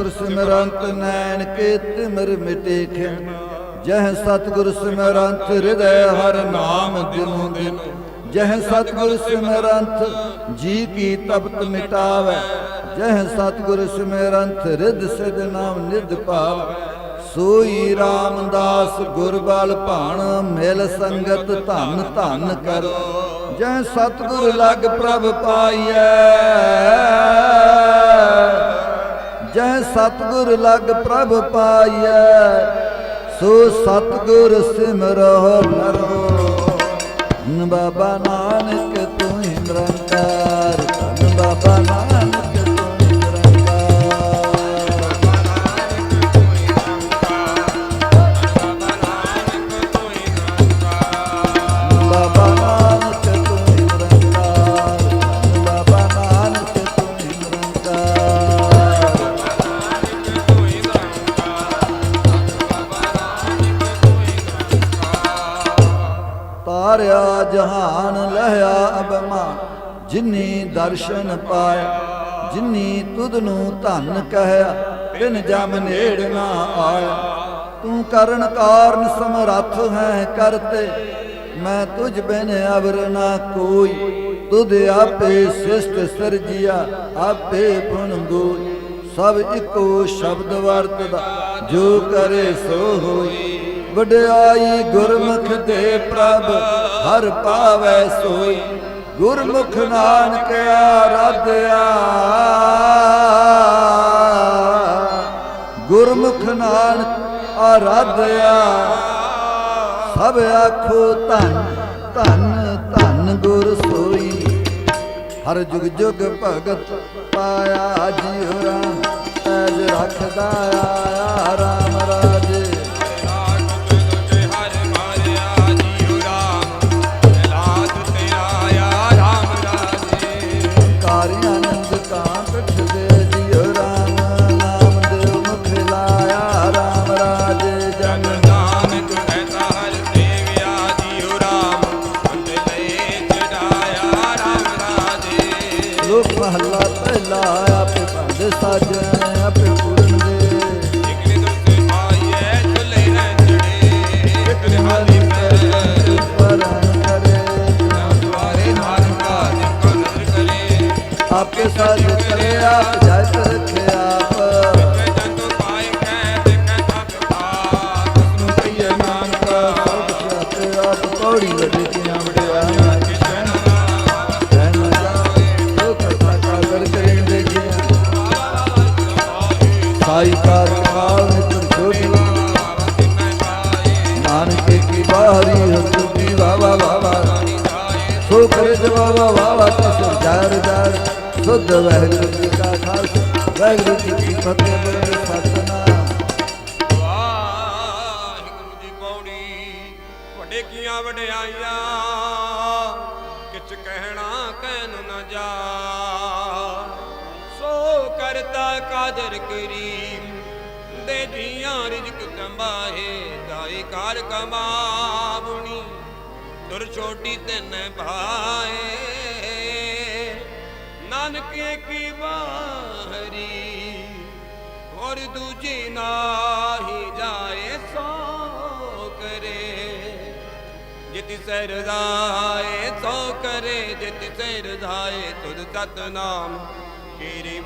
ਸਤਿਗੁਰ ਸਿਮਰੰਤ ਨੈਣ ਕੇ ਤਿਮਰ ਮਿਟੇ ਖਿਨ ਜਹ ਸਤਿਗੁਰ ਸਿਮਰੰਤ ਹਿਰਦੈ ਹਰ ਨਾਮ ਦਿਨੋ ਦਿਨ। ਜਹ ਸਤਿਗੁਰ ਸਿਮਰੰਤ ਜੀ ਕੀ ਤਪਤ ਮਿਟਾਵੈ। ਜਹ ਸਤਿਗੁਰ ਸਿਮਰੰਤ ਰਿਦ ਸਿਧ ਨਾਮ ਨਿਧ ਭਾਵ। ਸੋਈ ਰਾਮਦਾਸ ਗੁਰਬਲ ਭਾਣ ਮਿਲ ਸੰਗਤ ਧਨ ਧਨ ਕਰ। ਜੈ ਸਤਿਗੁਰ ਲਗ ਪ੍ਰਭ ਪਾਈਐ। ਸਤਿਗੁਰ ਲਗ ਪ੍ਰਭ ਪਾਈਐ, ਸੋ ਸਤਿਗੁਰ ਸਿਮਰੋ ਕਰੋ ਬਾਬਾ ਨਾਨਕ, ਤੂੰ ਹੀ ਨਿਰੰਕਾਰ। ਧੰਨ ਬਾਬਾ ਨਾਨਕ ਦਰਸ਼ਨ ਪਾਇਆ, ਜਿਨੀ ਤੁਧ ਨੂੰ ਧਨ ਕਹਿਆ ਤਿਨ ਜਮ ਨੇੜ ਨਾ ਆਇਆ। ਤੂੰ ਕਰਨ ਕਾਰਨ ਸਮਰੱਥ ਹੈ ਕਰਤੇ, ਮੈਂ ਤੁਝ ਬਿਨ ਅਵਰ ਨਾ ਕੋਈ। ਤੁਧ ਆਪੇ ਸਿਸ਼ਟ ਸਰਜੀਆ, ਆਪੇ ਪੁਨ ਗੋਈ। ਸਭ ਇੱਕੋ ਸ਼ਬਦ ਵਰਤਦਾ, ਜੋ ਕਰੇ ਸੋ ਹੋਈ। ਵਡਿਆਈ ਗੁਰਮੁਖ ਦੇ ਪ੍ਰਭ, ਹਰ ਪਾਵੈ ਸੋਈ। ਗੁਰਮੁਖ ਨਾਨਕ ਆਰਾਧਿਆ। ਗੁਰਮੁਖ ਨਾਨਕ ਆਰਾਧਿਆ। ਸਭ ਆਖੋ ਧੰਨ ਧੰਨ ਧੰਨ ਗੁਰ ਸੋਈ। ਹਰ ਜੁਗ ਜੁਗ ਭਗਤ ਪਾਇਆ ਜਿਉ ਰਾਮ ਐਜ ਰੱਖਦਾ ਆਇਆ ਰਾਮ ਰਾਜੇ। ਆਪੇ ਸਾਜ ਕਰੇ ਆਪ ਜਤ ਰਖੇ ਆਪ ਪੌੜੀ ਕਾਗਰ ਕਰੇ ਦੇਖਿਆ ਸਾਈ ਕਾਰ ਕਾਲ ਨਿਤਰ ਛੋਟੀ ਨਾਨਕ ਕੀ ਬਾਹਰੀ ਹੱਥ ਵਾਵਾ ਵਾਵਾ ਸੋ ਕਰੇ ਜਵਾਵਾ ਵਾਵਾ ਤਸ ਜਾਰ ਜਾਰ ਸੁਧ ਵਾਹਿਗੁਰੂ ਜੀ ਕਾ ਖਾਲਸਾ। ਵਾਹਿਗੁਰੂ ਜੀ ਕੀ ਫਤਿਹ ਬੋਲੇ ਸਤਨਾਮ ਵਾਹਿਗੁਰੂ ਜੀ ਪੌੜੀ, ਵੱਡੇ ਕੀਆਂ ਵਡਿਆਈਆਂ, ਕਿਛ ਕਹਿਣਾ ਕਹਿਨ ਨਾ ਜਾ। ਸੋ ਕਰਤਾ ਕਾਦਰ ਕਰੀਮ ਦੇ ਜੀਆਂ ਰਿਜਕ ਕੰਬਾਏ ਦਾਈ ਕਾਰ ਕਮਾਵਣੀ ਦੁਰ ਛੋਟੀ ਤੈਨ ਭਾਏ ਨਾਨਕੇ ਕੀ ਬਾਹਰੀ ਔਰ ਦੂਜੀ ਨਾਹੀ ਜਾਏ ਸੋ ਕਰੇ ਜਿਤਿ ਸਰਦਾਏ ਸੋ ਕਰੇ ਜਿਤਿ ਸਰਦਾਏ ਤੁਧ ਤਤ ਨਾਮ ਕੀਰੀ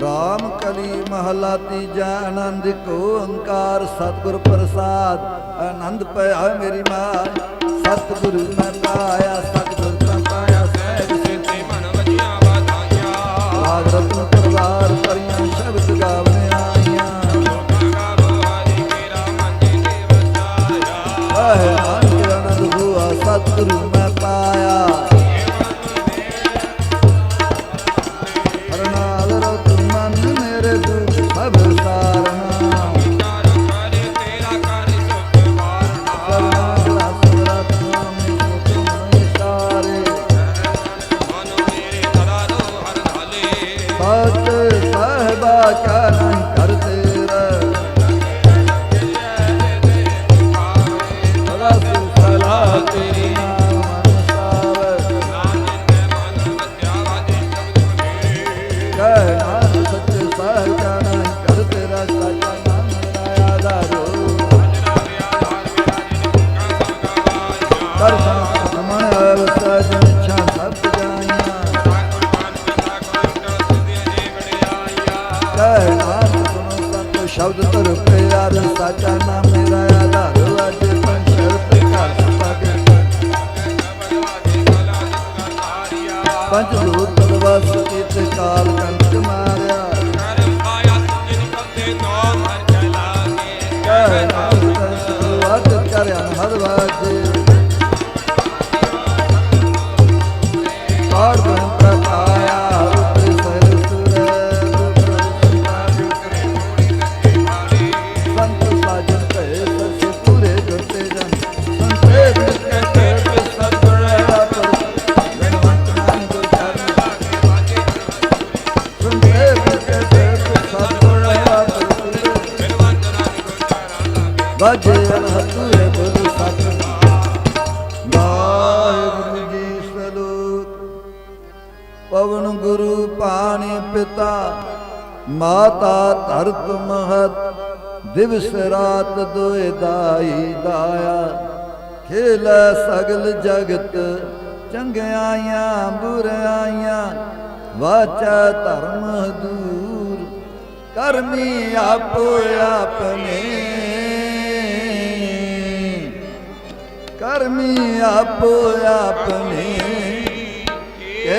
ਰਾਮ ਕਲੀ ਮਹਲਾ ਤੀਜਾ ਆਨੰਦ, ਕੋ ਓੰਕਾਰ, ਸਤਿਗੁਰ ਪ੍ਰਸਾਦ। ਆਨੰਦ ਪਿਆ ਮੇਰੀ ਮਾਂ, ਸਤਿਗੁਰੂ ਮੈਂ ਪਾਇਆ Satana ਗੁਰੂ ਪਿਤਾ, ਮਾਤਾ ਧਰਤ ਮਹਤ, ਦਿਵਸ ਰਾਤ ਦੋਇ ਦਾਈ ਦਾਇਆ। ਖੇਲ ਸਗਲ ਜਗਤ, ਚੰਗਿਆਈਆਂ ਬੁਰਾਈਆਂ, ਵਾਚਾ ਧਰਮ ਦੂਰ, ਕਰਮੀ ਆਪੋ ਆਪਣੇ ਕਰਮੀ ਆਪੋ ਆਪਣੇ ਕੇ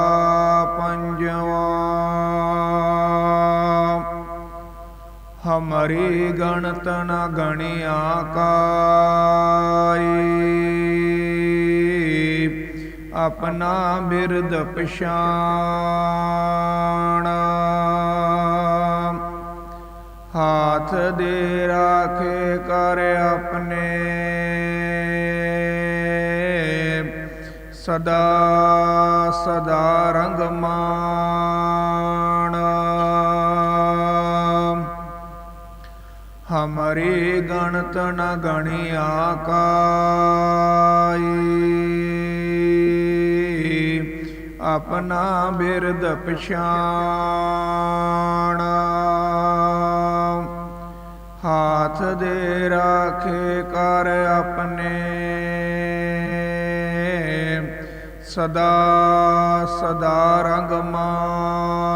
ਹਮਰੀ ਗਣਤ ਨ ਗਣਿਆ ਕਾਈ ਆਪਣਾ ਬਿਰਦ ਪਛਾਣ। ਹਾਥ ਦੇ ਰਾਖੇ ਕਰ ਆਪਣੇ। ਸਦਾ ਸਦਾ ਰੰਗ ਮਾਂ ਹਮਰੀ ਗਣਤ ਨ ਗਣਿਆ ਕਾਈ ਆਪਣਾ ਬਿਰਦ ਪਛਾਣ। ਹਾਥ ਦੇ ਰਾਖੇ ਕਰ ਆਪਣੇ। ਸਦਾ ਸਦਾ ਰੰਗ ਮਾਂ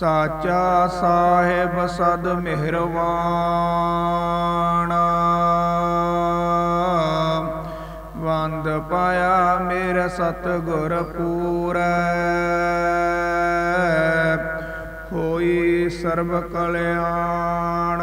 ਸਾਚਾ ਸਾਹਿਬ ਸਦ ਮਿਹਰਵਾਨ। ਵੰਦ ਪਾਇਆ ਮੇਰਾ ਸਤਿਗੁਰ ਪੂਰੈ। ਹੋਈ ਸਰਬ ਕਲਿਆਣ।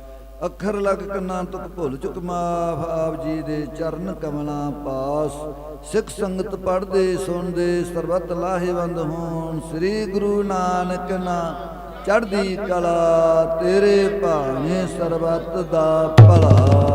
ਅੱਖਰ ਲਗ ਕੰਨਾਂ ਤੁਕ ਭੁੱਲ ਚੁਕ ਮਾਫ, ਆਪ ਜੀ ਦੇ ਚਰਨ ਕਮਲਾਂ ਪਾਸ। ਸਿੱਖ ਸੰਗਤ ਪੜਦੇ ਸੁਣਦੇ, ਸਰਬਤ ਲਾਹੇਵੰਦ ਹੋਣ। ਸ੍ਰੀ ਗੁਰੂ ਨਾਨਕ ਨਾ ਚੜ੍ਹਦੀ ਕਲਾ, ਤੇਰੇ ਭਾਣੇ ਸਰਬਤ ਦਾ ਭਲਾ।